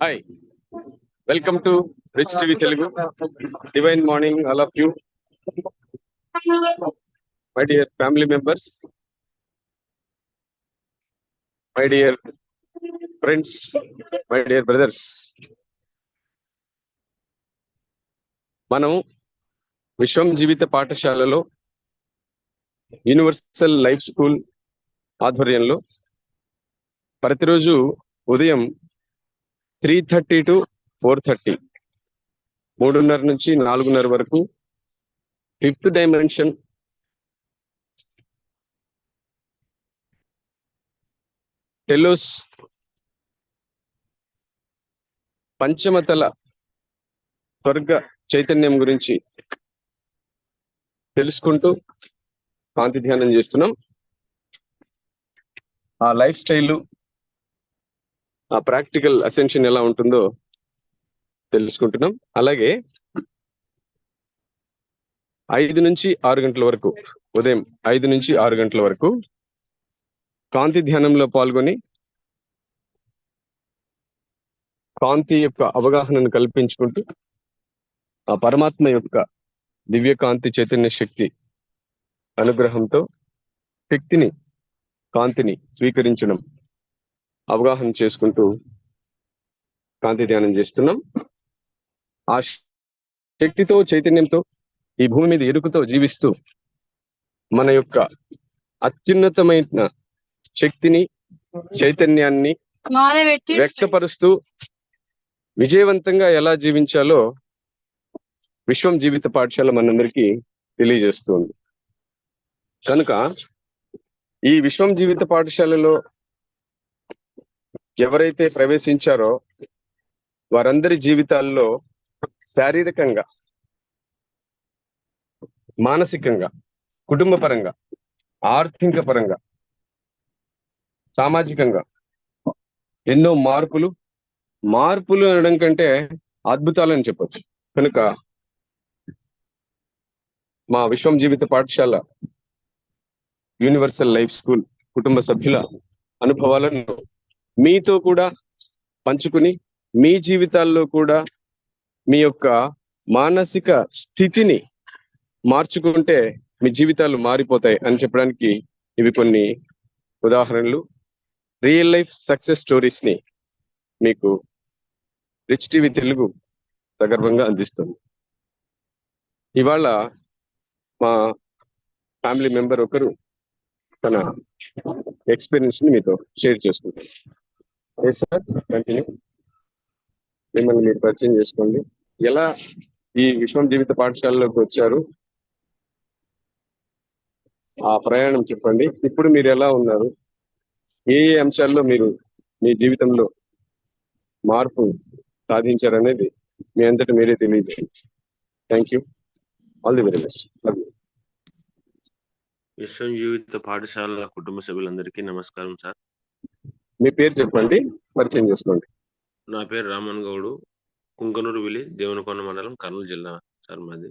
Hi welcome to rich TV Telugu divine morning all of you my dear family members my dear friends my dear brothers మనం విశ్వం జీవిత పాఠశాలలో universal life school ఆధ్వర్యంలో ప్రతిరోజు ఉదయం three thirty to four thirty. మూడున్నర నుంచి నాలుగున్నర వరకు ఫిఫ్త్ డైమెన్షన్. టెలోస్. పంచమతల స్వర్గ చైతన్యం గురించి తెలుసుకుంటూ కాంతి ధ్యానం చేస్తున్నాం. ఆ లైఫ్ స్టైల్ ఆ ప్రాక్టికల్ అసెన్షన్ ఎలా ఉంటుందో తెలుసుకుంటున్నాం. అలాగే ఐదు నుంచి ఆరు గంటల వరకు ఉదయం ఐదు నుంచి ఆరు గంటల వరకు కాంతి ధ్యానంలో పాల్గొని కాంతి యొక్క అవగాహనను కల్పించుకుంటూ ఆ పరమాత్మ యొక్క దివ్య కాంతి చైతన్య శక్తి అనుగ్రహంతో శక్తిని కాంతిని స్వీకరించడం అవగాహన చేసుకుంటూ కాంతి ధ్యానం చేస్తున్నాం. ఆ శక్తితో చైతన్యంతో ఈ భూమి మీద ఎరుకుతో జీవిస్తూ మన యొక్క అత్యున్నతమైన శక్తిని చైతన్యాన్ని వ్యక్తపరుస్తూ విజయవంతంగా ఎలా జీవించాలో విశ్వం జీవిత పాఠశాల మనందరికీ తెలియజేస్తుంది. కనుక ఈ విశ్వం జీవిత పాఠశాలలో ఎవరైతే ప్రవేశించారో వారందరి జీవితాల్లో శారీరకంగా మానసికంగా కుటుంబ పరంగా ఆర్థిక పరంగా సామాజికంగా ఎన్నో మార్పులు మార్పులు అనడం కంటే అద్భుతాలు అని చెప్పచ్చు. కనుక మా విశ్వం జీవిత పాఠశాల యూనివర్సల్ లైఫ్ స్కూల్ కుటుంబ సభ్యుల అనుభవాలను మీతో కూడా పంచుకుని మీ జీవితాల్లో కూడా మీ యొక్క మానసిక స్థితిని మార్చుకుంటే మీ జీవితాలు మారిపోతాయి అని చెప్పడానికి ఇవి కొన్ని ఉదాహరణలు. రియల్ లైఫ్ సక్సెస్ స్టోరీస్ని మీకు రిచ్ టీవీ తెలుగు సగర్వంగా అందిస్తుంది. ఇవాళ మా ఫ్యామిలీ మెంబర్ ఒకరు తన ఎక్స్పీరియన్స్ని మీతో షేర్ చేసుకుంటాను ఎస్ సార్? కంటిన్యూ మిమ్మల్ని మీరు పరిచయం చేసుకోండి. ఎలా ఈ విశ్వం జీవిత పాఠశాలలోకి వచ్చారు? ఆ ప్రయాణం చెప్పండి. ఇప్పుడు మీరు ఎలా ఉన్నారు? ఏ ఏ అంశాల్లో మీరు మీ జీవితంలో మార్పు సాధించారనేది మీ అంతటి మీరే తెలియజేయండి. Thank you all the very best విశ్వం జీవిత పాఠశాల కుటుంబ సభ్యులందరికీ నమస్కారం సార్. మీ పేరు చెప్పండి పరిచయం చేసుకోండి. నా పేరు రామన్ గౌడు కుంకనూరు విలి దేవునికొండ మండలం కర్నూలు జిల్లా సార్ మాది.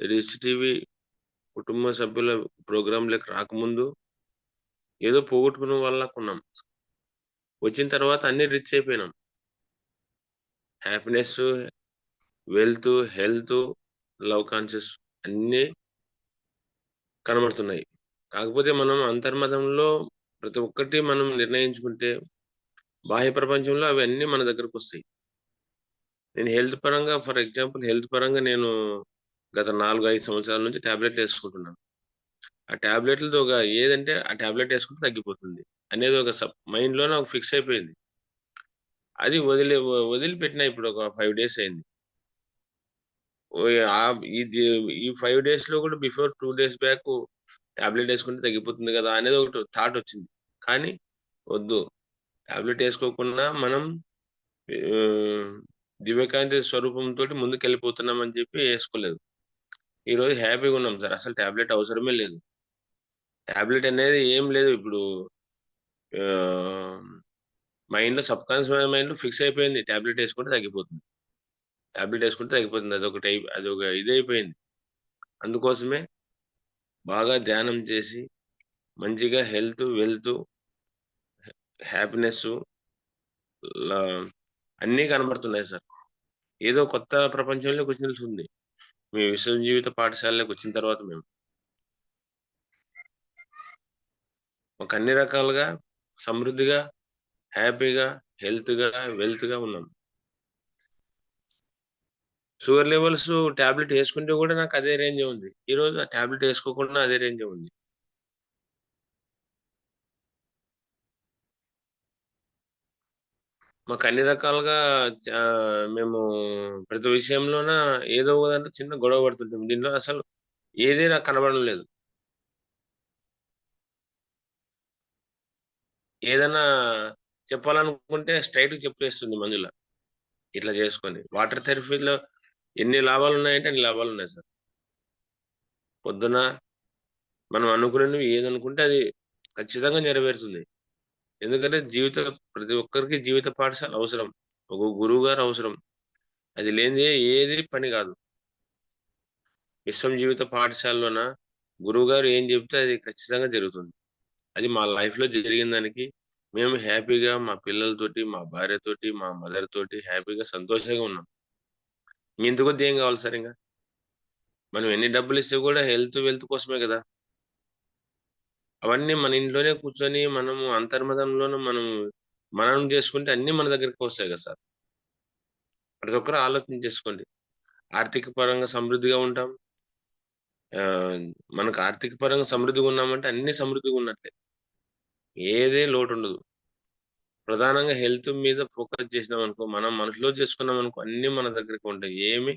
రిచ్ టీవీ కుటుంబ సభ్యుల ప్రోగ్రాంలకు రాకముందు ఏదో పోగొట్టుకున్న వల్ల కొన్నాం వచ్చిన తర్వాత అన్ని రిచ్ అయిపోయినాం. Happiness wealth health love conscious అన్నీ కనబడుతున్నాయి. కాకపోతే మనం అంతర్మతంలో ప్రతి ఒక్కటి మనం నిర్ణయించుకుంటే బాహ్య ప్రపంచంలో అవన్నీ మన దగ్గరకు వస్తాయి. నేను హెల్త్ పరంగా ఫర్ ఎగ్జాంపుల్ హెల్త్ పరంగా నేను గత నాలుగు ఐదు సంవత్సరాల నుంచి ట్యాబ్లెట్లు వేసుకుంటున్నాను. ఆ ట్యాబ్లెట్లతో ఒక ఏదంటే ఆ ట్యాబ్లెట్ వేసుకుంటే తగ్గిపోతుంది. అనేది ఒక సబ్ మైండ్లో నాకు ఫిక్స్ అయిపోయింది. అది వదిలి వదిలిపెట్టిన ఇప్పుడు ఒక ఫైవ్ డేస్ అయింది. ఇది ఈ ఫైవ్ డేస్లో కూడా before two days back tablet వేసుకుంటే తగ్గిపోతుంది కదా అనేది ఒకటి థాట్ వచ్చింది. కానీ వద్దు. టాబ్లెట్ వేసుకోకుండా మనం దివ్యకాంతి స్వరూపంతో ముందుకు వెళ్ళిపోతున్నాం అని చెప్పి వేసుకోలేదు. ఈరోజు హ్యాపీగా ఉన్నాం సార్. అసలు ట్యాబ్లెట్ అవసరమే లేదు. టాబ్లెట్ అనేది ఏం లేదు ఇప్పుడు. మైండ్లో సబ్ కాన్షియస్ మైండ్లో ఫిక్స్ అయిపోయింది. టాబ్లెట్ వేసుకుంటే తగ్గిపోతుంది. టాబ్లెట్ వేసుకుంటే తగ్గిపోతుంది. అదొక టైప్ అదొక ఇది అయిపోయింది. అందుకోసమే బాగా ధ్యానం చేసి మంచిగా హెల్త్ వెల్త్ హ్యాపీనెస్ అన్నీ కనబడుతున్నాయి సార్. ఏదో కొత్త ప్రపంచంలోకి వచ్చినట్టు ఉంది. మీ విశ్వం జీవిత పాఠశాలలోకి వచ్చిన తర్వాత మేము. ఒక అన్ని రకాలుగా సమృద్ధిగా హ్యాపీగా హెల్త్గా వెల్త్గా ఉన్నాం. షుగర్ లెవెల్స్ టాబ్లెట్ వేసుకుంటే కూడా నాకు అదే రేంజ్ ఉంది. ఈ రోజు ఆ టాబ్లెట్ వేసుకోకుండా అదే రేంజ్ ఉంది. మాకు అన్ని రకాలుగా మేము ప్రతి విషయంలోన ఏదో ఒక దాంట్లో చిన్న గొడవ పడుతుంటాం దీంట్లో అసలు ఏదీ నాకు కనబడడం లేదు ఏదైనా చెప్పాలనుకుంటే స్ట్రైట్‌గా చెప్పేస్తుంది మందుల ఇట్లా చేసుకొని. వాటర్ థెరపీలో ఎన్ని లాభాలు ఉన్నాయంటే అన్ని లాభాలు ఉన్నాయి సార్. పొద్దున మనం అనుకునేవి ఏదనుకుంటే అది ఖచ్చితంగా నెరవేరుతుంది. ఎందుకంటే జీవిత ప్రతి ఒక్కరికి జీవిత పాఠశాల అవసరం. ఒక గురువు గారు అవసరం. అది లేనిదే ఏది పని కాదు. విశ్వం జీవిత పాఠశాలలోన గురువుగారు ఏం చెప్తే అది ఖచ్చితంగా జరుగుతుంది. అది మా లైఫ్‌లో జరిగిన దానికి మేము హ్యాపీగా మా పిల్లలతోటి, మా భార్యతోటి, మా మదర్ తోటి హ్యాపీగా సంతోషంగా ఉన్నాం. ఇంతకొద్ది ఏం కావాలి సార్ ఇంకా మనం ఎన్ని డబ్బులు ఇస్తే కూడా హెల్త్, వెల్త్ కోసమే కదా! అవన్నీ మన ఇంట్లోనే కూర్చొని మనము అంతర్మతంలోనూ మనం మననం చేసుకుంటే అన్నీ మన దగ్గరికి వస్తాయి కదా సార్. ప్రతి ఒక్కరు ఆలోచన చేసుకోండి. ఆర్థిక పరంగా సమృద్ధిగా ఉంటాం. మనకు ఆర్థిక పరంగా సమృద్ధిగా ఉన్నామంటే అన్ని సమృద్ధిగా ఉన్నట్లే. ఏదే లోటు ఉండదు ప్రధానంగా హెల్త్ మీద ఫోకస్ చేసినాం అనుకో మనం మనసులో చేసుకున్నాం అనుకో అన్ని మన దగ్గరికి ఉంటాయి. ఏమి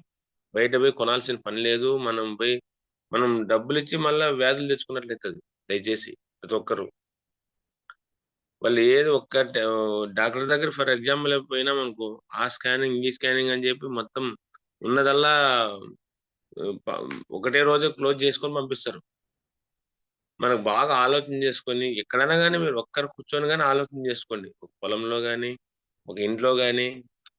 బయట పోయి కొనాల్సిన పని లేదు. మనం పోయి మనం డబ్బులు ఇచ్చి మళ్ళీ వ్యాధులు తెచ్చుకున్నట్లయితే దయచేసి ప్రతి ఒక్కరు. వాళ్ళు ఏది ఒక్క డాక్టర్ దగ్గర ఫర్ ఎగ్జాంపుల్ పోయినామనుకో, ఆ స్కానింగ్, ఈ స్కానింగ్ అని చెప్పి మొత్తం ఉన్నదల్లా ఒకటే రోజు క్లోజ్ చేసుకొని పంపిస్తారు. మనకు బాగా ఆలోచన చేసుకొని ఎక్కడైనా కానీ మీరు ఒక్కరు కూర్చొని కానీ ఆలోచన చేసుకోండి. ఒక పొలంలో కానీ ఒక ఇంట్లో కానీ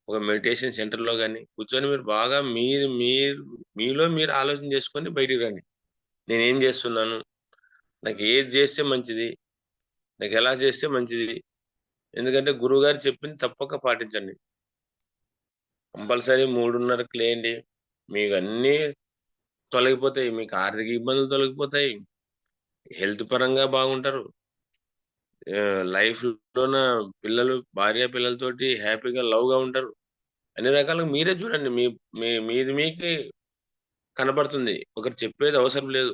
ఒక మెడిటేషన్ సెంటర్‌లో కానీ కూర్చొని మీరు బాగా మీరు మీరు మీలో మీరు ఆలోచన చేసుకొని బయటికి రండి. నేనేం చేస్తున్నాను? నాకు ఏది చేస్తే మంచిది? నాకు ఎలా చేస్తే మంచిది? ఎందుకంటే గురువుగారు చెప్పింది తప్పక పాటించండి. కంపల్సరీ మూడున్నరకు లేండి మీకు అన్నీ తొలగిపోతాయి. మీకు ఆర్థిక ఇబ్బందులు తొలగిపోతాయి. హెల్త్ పరంగా బాగుంటారు. లైఫ్‌లోన పిల్లలు భార్య పిల్లలతోటి హ్యాపీగా లవ్‌గా ఉంటారు. అన్ని రకాలుగా మీరే చూడండి. మీ మీ మీది మీకు కనపడుతుంది. ఒకరు చెప్పేది అవసరం లేదు.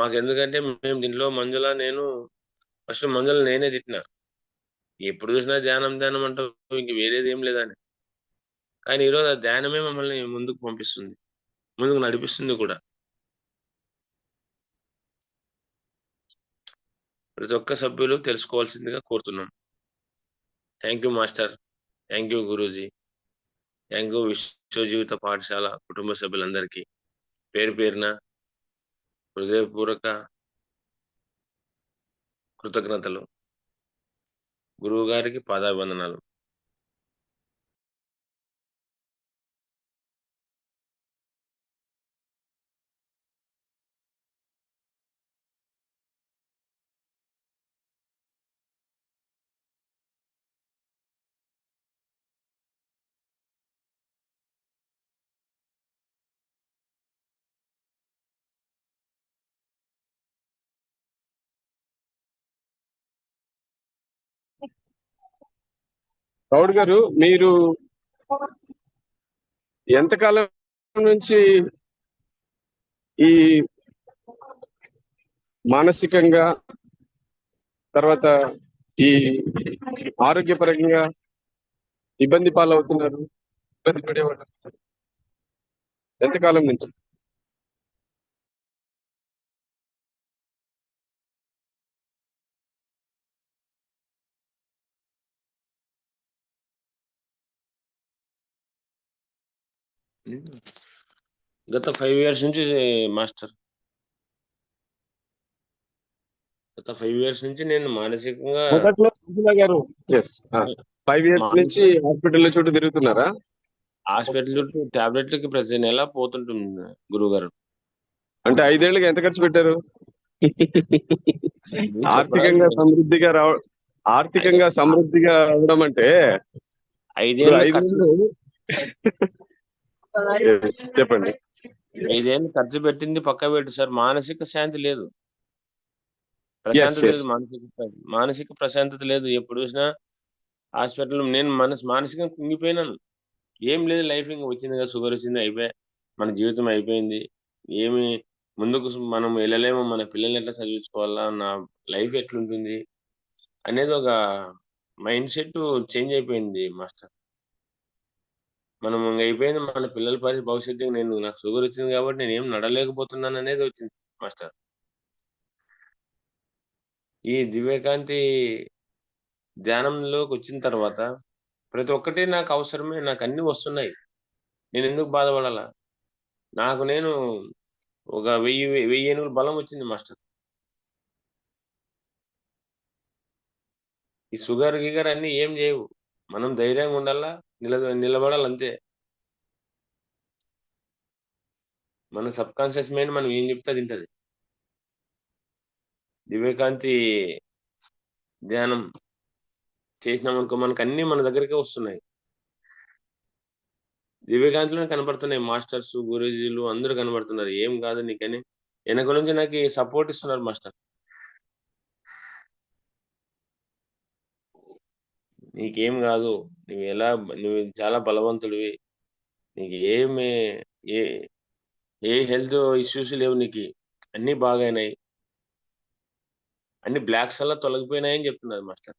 మాకెందుకంటే మేము దీంట్లో మంజుల, నేను ఫస్ట్ మంజుల నేనే తిట్టినా. ఎప్పుడు చూసినా ధ్యానం, ధ్యానం అంటావు ఇంక ఏం లేదని. కానీ ఈరోజు ఆ ధ్యానమే మమ్మల్ని ముందుకు పంపిస్తుంది. ముందుకు నడిపిస్తుంది కూడా. ప్రతి ఒక్క సభ్యులు తెలుసుకోవాల్సిందిగా కోరుతున్నాం. Thank you master. Thank you Guruji. Thank you విశ్వజీవిత పాఠశాల కుటుంబ సభ్యులందరికీ. పేరు పేరున హృదయపూర్వక కృతజ్ఞతలు. గురువుగారికి పాదాభివందనాలు. గౌడ్ గారు మీరు ఎంతకాలం నుంచి ఈ మానసికంగా తర్వాత ఈ ఆరోగ్యపరంగా ఇబ్బంది పాలవుతున్నారు? ఇబ్బంది పడేవాళ్ళు ఎంతకాలం నుంచి? గత 5 ఇయర్స్ నుంచి మాస్టర్. గత 5 ఇయర్స్ నుంచి నేను మానసికంగా మొదట్లో గారు! 5 ఇయర్స్ నుంచి హాస్పిటల్‌ల చుట్టూ తిరుగుతున్నారా? హాస్పిటల్ చుట్టూ టాబ్లెట్‌లకి ప్రతి నెల పోతుంటుంది గురువుగారు. అంటే 5 ఏళ్ళకి ఎంత ఖర్చు పెట్టారు? ఆర్థికంగా సమృద్ధిగా రావ ఆర్థికంగా సమృద్ధిగా అవడం అంటే ఐదేళ్ళు చెప్పండి. ఐదేళ్ళు ఖర్చు పెట్టింది పక్క పెట్టు సార్. మానసిక శాంతి లేదు. ప్రశాంతత. లేదు మానసిక. మానసిక ప్రశాంతత లేదు. ఎప్పుడు చూసినా హాస్పిటల్ నేను మనసు మానసికంగా కుంగిపోయినాను. ఏం లేదు లైఫ్ ఇంకా వచ్చింది కదా షుగర్ వచ్చింది అయిపోయా. మన జీవితం అయిపోయింది. ఏమి ముందుకు మనం వెళ్ళలేము. మన పిల్లల్ని ఎట్లా చదివించుకోవాలా? నా లైఫ్ ఎట్లుంటుంది? అనేది ఒక మైండ్ సెట్ చేంజ్ అయిపోయింది మాస్టర్. మనం అయిపోయింది మన పిల్లల పరి భవిష్యత్తు నేను నాకు షుగర్ వచ్చింది కాబట్టి నేను ఏం నడలేకపోతున్నాను అనేది వచ్చింది మాస్టర్. ఈ దివ్యకాంతి ధ్యానంలోకి వచ్చిన తర్వాత ప్రతి ఒక్కటి నాకు అవసరమే నాకు అన్ని వస్తున్నాయి. నేను ఎందుకు బాధపడాలా? నాకు నేను ఒక వెయ్యి వెయ్యి ఏనుగుల బలం వచ్చింది మాస్టర్. ఈ షుగర్ గిగర్ అన్ని ఏం చేయవు. మనం ధైర్యంగా ఉండాలా? నిల నిలబడాలంతే. మన సబ్ కాన్షియస్ మైండ్ మనం ఏం చెప్తే తింటది దివ్యకాంతి ధ్యానం చేసినామనుకో మనకు అన్ని మన దగ్గరికే వస్తున్నాయి. దివ్యకాంతిలోనే కనబడుతున్నాయి మాస్టర్స్ గురూజీలు అందరూ కనబడుతున్నారు. ఏం కాదు నీకని. వెనక నుంచి నాకు సపోర్ట్ ఇస్తున్నారు మాస్టర్. నీకేం కాదు. నువ్వు ఎలా నువ్వు చాలా బలవంతుడివి. నీకు ఏమి ఏ ఏ హెల్త్ ఇష్యూస్ లేవు నీకు. అన్ని బాగైనాయి. అన్ని బ్లాక్స్ అలా తొలగిపోయినాయని చెప్తున్నారు మాస్టర్.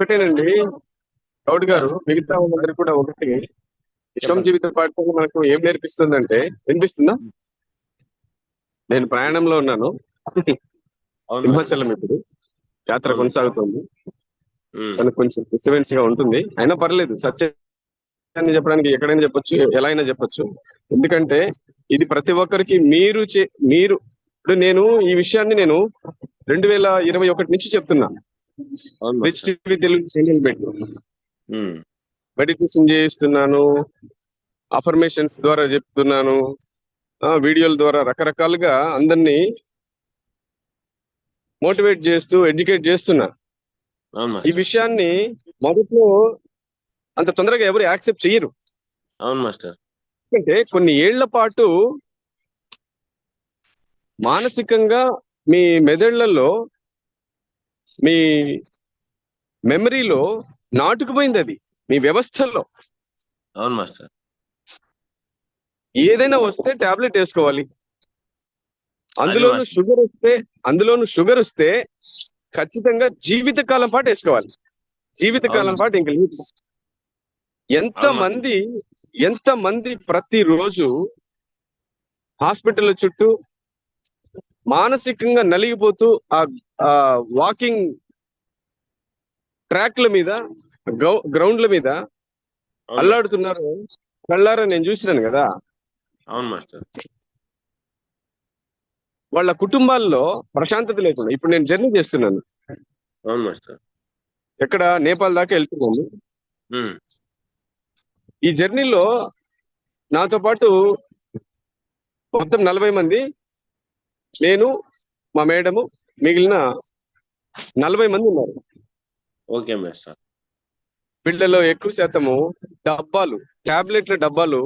ఒకటేనండి గౌడ్ గారు మిగతా వాళ్ళందరూ కూడా ఒకటి. విశ్వం. జీవిత పాఠశాల మనకు ఏం నేర్పిస్తుందంటే వినిపిస్తుందా? నేను ప్రయాణంలో ఉన్నాను. సింహాచలం ఇప్పుడు. యాత్ర. కొనసాగుతోంది. మనకు కొంచెం డిస్టర్బెన్స్గా ఉంటుంది. అయినా పర్లేదు సత్యాన్ని చెప్పడానికి ఎక్కడైనా చెప్పొచ్చు ఎలా అయినా చెప్పొచ్చు. ఎందుకంటే ఇది ప్రతి ఒక్కరికి మీరు చే- మీరు ఇప్పుడు నేను ఈ విషయాన్ని నేను రెండు వేల ఇరవై ఒకటి నుంచి చెప్తున్నా. మాస్టర్. టీవీ తెలుగు ఛానల్ పెట్టి మెడిటేషన్ చేయిస్తున్నాను. అఫర్మేషన్స్ ద్వారా చెప్తున్నాను. వీడియోల ద్వారా రకరకాలుగా అందరినీ మోటివేట్ చేస్తూ ఎడ్యుకేట్ చేస్తున్నా. ఈ విషయాన్ని మొదట్లో అంత తొందరగా ఎవరు యాక్సెప్ట్ చేయరు. అవును మాస్టర్. ఎందుకంటే కొన్ని ఏళ్ళ పాటు మానసికంగా మీ మెదళ్ళలో మీ మెమరీలో నాటుకుపోయింది అది మీ వ్యవస్థల్లో అవును మాస్టర్ ఏదైనా వస్తే టాబ్లెట్ వేసుకోవాలి అందులోను. షుగర్ వస్తే అందులోను షుగర్ వస్తే ఖచ్చితంగా జీవితకాలం పాటు వేసుకోవాలి జీవితకాలం. పాటు ఇంక లేదు ఎంత. మంది ఎంత మంది ప్రతిరోజు హాస్పిటల్ చుట్టూ మానసికంగా నలిగిపోతూ ఆ వాకింగ్ ట్రాక్ల మీద గ్రౌండ్ల మీద అల్లాడుతున్నారు. కళ్ళారా నేను చూసినాను కదా. అవును మాస్టర్. వాళ్ళ కుటుంబాల్లో ప్రశాంతత లేకుండా ఇప్పుడు నేను జర్నీ చేస్తున్నాను. అవును మాస్టర్. ఎక్కడ? నేపాల్ దాకా వెళ్తున్నాను. ఈ జర్నీలో నాతో పాటు మొత్తం నలభై మంది నేను మా మేడము మిగిలిన నలభై మంది ఉన్నారు. ఓకే మాస్టర్ వీళ్ళలో ఎక్కువ శాతము డబ్బాలు టాబ్లెట్ల డబ్బాలు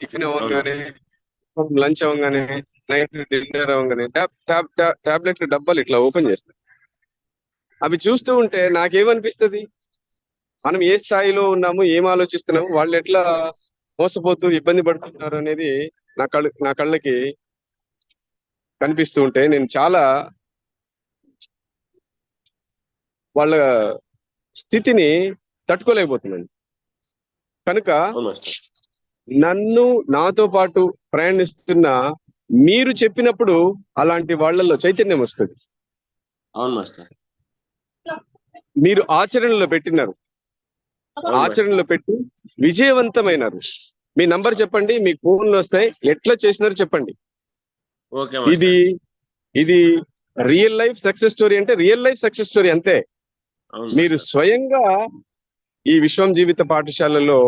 టిఫిన్ అవ్వగానే లంచ్ అవ్వగానే నైట్ డిన్నర్ అవ్వగానే టాబ్లెట్ల డబ్బాలు ఇట్లా ఓపెన్ చేస్తాయి అవి చూస్తూ ఉంటే నాకేమనిపిస్తుంది? మనం ఏ స్థాయిలో ఉన్నాము ఏం ఆలోచిస్తున్నాము వాళ్ళు ఎట్లా మోసపోతూ ఇబ్బంది పడుతున్నారు అనేది నా కళ్ళు నా కళ్ళకి కనిపిస్తూ ఉంటే నేను చాలా వాళ్ళ స్థితిని తట్టుకోలేకపోతున్నాను. కనుక నన్ను నాతో పాటు ప్రయాణిస్తున్న మీరు చెప్పినప్పుడు అలాంటి వాళ్ళల్లో చైతన్యం వస్తుంది. అవును మాస్టర్. మీరు ఆచరణలో పెట్టినారు. ఆచరణలో పెట్టి విజయవంతమైనారు. మీ నంబర్ చెప్పండి మీకు ఫోన్లు వస్తాయి ఎట్లా చేసినారో చెప్పండి. ఇది ఇది రియల్ లైఫ్ సక్సెస్ స్టోరీ అంటే రియల్ లైఫ్ సక్సెస్ స్టోరీ అంతే. మీరు స్వయంగా ఈ విశ్వం జీవిత పాఠశాలలో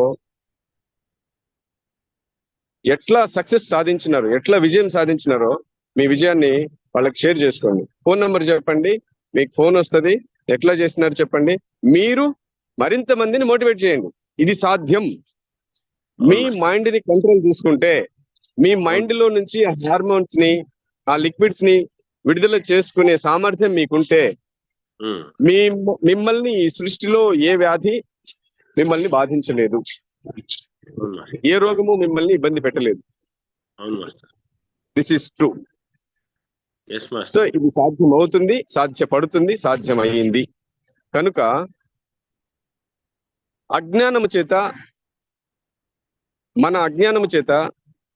ఎట్లా సక్సెస్ సాధించినారు ఎట్లా విజయం సాధించినారో మీ విజయాన్ని వాళ్ళకి షేర్ చేసుకోండి. ఫోన్ నంబర్ చెప్పండి మీకు ఫోన్ వస్తుంది ఎట్లా చేసినారు చెప్పండి. మీరు మరింత మందిని మోటివేట్ చేయండి. ఇది సాధ్యం. మీ మైండ్ని కంట్రోల్ తీసుకుంటే మీ మైండ్లో నుంచి ఆ హార్మోన్స్ని ఆ లిక్విడ్స్ని విడుదల చేసుకునే సామర్థ్యం మీకుంటే మీ మిమ్మల్ని ఈ సృష్టిలో ఏ వ్యాధి మిమ్మల్ని బాధించలేదు. ఏ రోగము మిమ్మల్ని ఇబ్బంది పెట్టలేదు. దిస్ ఇస్ ట్రూ సో ఇది సాధ్యం అవుతుంది సాధ్యపడుతుంది సాధ్యం అయ్యింది కనుక అజ్ఞానము చేత మన అజ్ఞానము చేత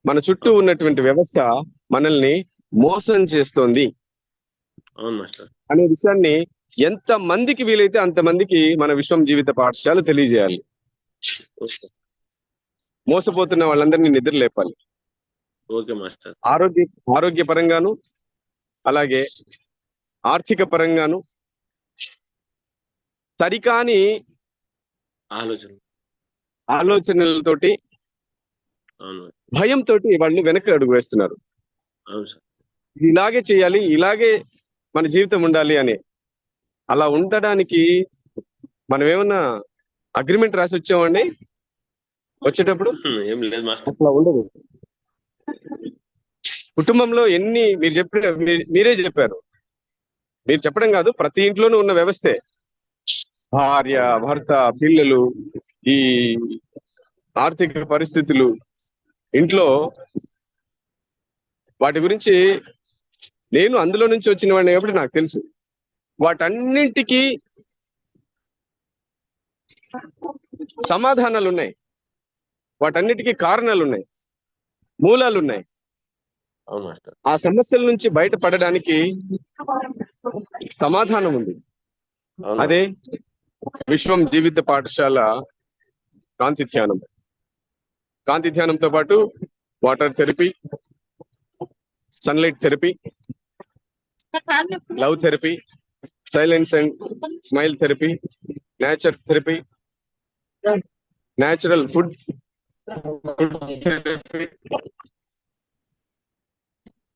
మన చుట్టూ ఉన్నటువంటి వ్యవస్థ మనల్ని మోసం చేస్తోంది. అనే విషయాన్ని ఎంత మందికి వీలైతే అంత మందికి మన విశ్వం జీవిత పాఠశాల తెలియజేయాలి. మోసపోతున్న వాళ్ళందరినీ నిద్ర లేపాలి. ఆరోగ్య ఆరోగ్య పరంగాను అలాగే ఆర్థిక పరంగాను సరికాని ఆలోచన. ఆలోచనలతోటి అవును. భయంతో వాళ్ళు వెనక్కి అడుగు వేస్తున్నారు. అవును సార్. ఇది ఇలాగే చేయాలి ఇలాగే మన జీవితం ఉండాలి అని. అలా ఉండడానికి మనం ఏమన్నా అగ్రిమెంట్ రాసి వచ్చామండి? వచ్చేటప్పుడు? ఏం లేదు మాస్టర్. అట్లా ఉండదు. కుటుంబంలో ఎన్ని మీరు చెప్పిన మీ- మీరే చెప్పారు. మీరు చెప్పడం కాదు ప్రతి ఇంట్లోనూ ఉన్న వ్యవస్థే. భార్య భర్త పిల్లలు ఈ ఆర్థిక పరిస్థితులు ఇంట్లో వాటి గురించి నేను అందులో నుంచి వచ్చిన వాడిని కాబట్టి నాకు తెలుసు. వాటన్నింటికి సమాధానాలు ఉన్నాయి వాటన్నిటికీ కారణాలు ఉన్నాయి మూలాలు ఉన్నాయి ఆ సమస్యల నుంచి బయటపడడానికి సమాధానం ఉంది. అదే విశ్వం జీవిత పాఠశాల కాంతి ధ్యానం. కాంతి ధ్యానంతో పాటు water therapy sunlight therapy love therapy silence and smile therapy nature therapy natural food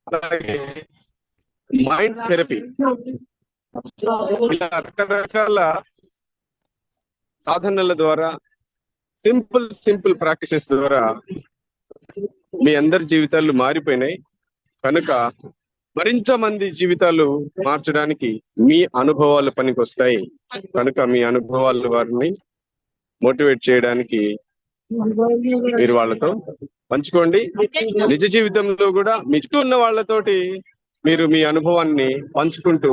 అలాగే మైండ్ థెరపీ. ఇలా రకరకాల సాధనల ద్వారా సింపుల్ సింపుల్ ప్రాక్టీసెస్ ద్వారా మీ అందరి జీవితాలు మారిపోయినాయి. కనుక మరింత మంది జీవితాలు మార్చడానికి మీ అనుభవాలు పనికొస్తాయి. కనుక మీ అనుభవాలు వారిని మోటివేట్ చేయడానికి మీరు వాళ్ళతో పంచుకోండి. నిజ జీవితంలో కూడా మీ చుట్టూ ఉన్న వాళ్ళతోటి మీరు మీ అనుభవాన్ని పంచుకుంటూ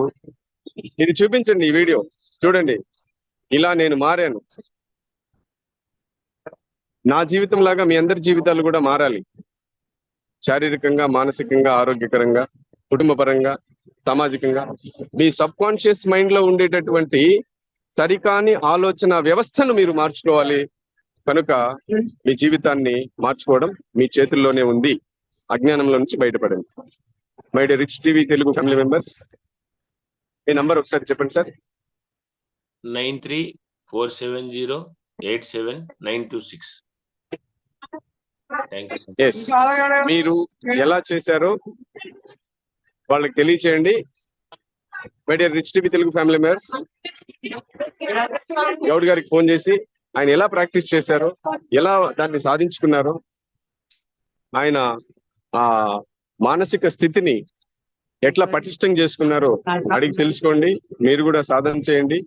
ఇది చూపించండి ఈ వీడియో. చూడండి. ఇలా నేను మారాను. నా జీవితం లాగా మీ అందరి జీవితాలు కూడా మారాలి. శారీరకంగా మానసికంగా ఆరోగ్యకరంగా కుటుంబ పరంగా సామాజికంగా. మీ సబ్ కాన్షియస్ మైండ్లో ఉండేటటువంటి సరికాని ఆలోచన వ్యవస్థను మీరు మార్చుకోవాలి. కనుక మీ జీవితాన్ని మార్చుకోవడం మీ చేతుల్లోనే ఉంది. అజ్ఞానంలో నుంచి బయటపడండి. My dear rich TV Telugu family members me number ఒకసారి చెప్పండి sir. Nine three four seven zero eight seven nine two six. మీరు ఎలా చేశారో వాళ్ళకి తెలియచేయండి. My dear rich TV Telugu family members Goud గారికి ఫోన్ చేసి ఆయన ఎలా ప్రాక్టీస్ చేశారో ఎలా దాన్ని సాధించుకున్నారో ఆయన ఆ మానసిక స్థితిని ఎట్లా పటిష్టం చేసుకున్నారో అడిగి తెలుసుకోండి. మీరు కూడా సాధన చేయండి.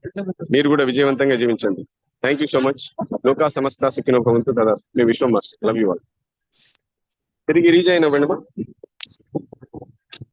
మీరు కూడా విజయవంతంగా జీవించండి. థ్యాంక్ యూ సో మచ్ లోకా సమస్త సుఖినో భవంతు దాదా మీ Vishwam master love you all తిరిగి రీజ్ అయిన